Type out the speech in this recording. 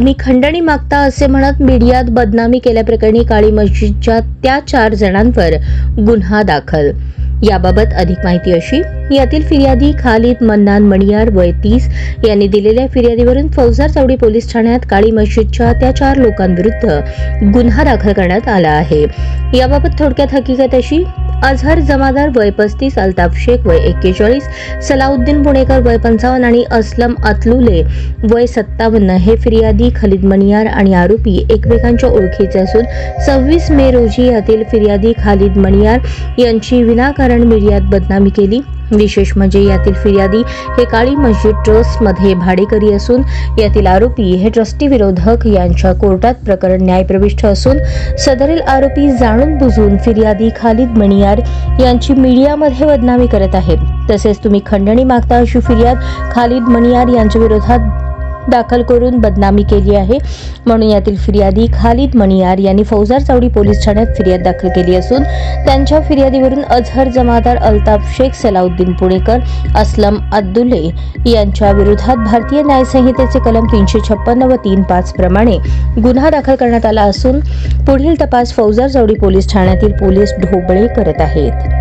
तुम्ही खंडणी मागता असे म्हणत मीडियात बदनामी केल्याप्रकरणी काळी मस्जिदच्या त्या चार जणांवर गुन्हा दाखल. याबाबत अधिक माहिती अशी यातील फिर्यादी खालिद मन्नान मणियार वय तीस यांनी दिलेल्या फिर्यादीवरून फौजदार चौडी पोलीस ठाण्यात काळी मस्जिदच्या त्या चार लोकांविरुद्ध गुन्हा दाखल करण्यात आला आहे. याबाबत थोडक्यात हकीकत अशी अझहर जमादार वय पस्तीस अल्ताफ शेख वय एक्केचाळीस सलाउद्दीन पुणेकर वय पंचावन्न आणि असलम अतलुले वय सत्तावन्न हे फिर्यादी खलिद मणियार आणि आरोपी एकमेकांच्या ओळखीचे असून सव्वीस मे रोजी यातील फिर्यादी खालिद मणियार यांची विनाकारण मीडियात बदनामी केली. विशेष म्हणजे यातील फिर्यादी हे काळी मस्जिद ट्रस्टमध्ये भाडेकरी असून यातील आरोपी हे ट्रस्टी विरोधक यांच्या कोर्टात प्रकरण न्यायप्रविष्ट असून सदरील आरोपी जाणून बुजून फिर्यादी खालिद मणियार यांची मीडियामध्ये बदनामी करत आहेत. तसेच तुम्ही खंडणी मागता अशी फिर्याद खालिद मणियार यांच्या विरोधात दाखल करून बदनामी केली आहे. म्हणून यातील फिर्यादी खालिद मणियार यांनी फौजार चौडी पोलीस ठाण्यात फिर्याद दाखल केली असून त्यांच्या फिर्यादीवरून अझहर जमादार अल्ताफ शेख सलाउद्दीन पुणेकर असलम अब्दुल्ले यांच्या विरोधात भारतीय न्यायसंहितेचे कलम तीनशे छप्पन्न व तीन पाच प्रमाणे गुन्हा दाखल करण्यात आला असून पुढील तपास फौजार चौडी पोलीस ठाण्यातील पोलीस ढोबळे करत आहेत.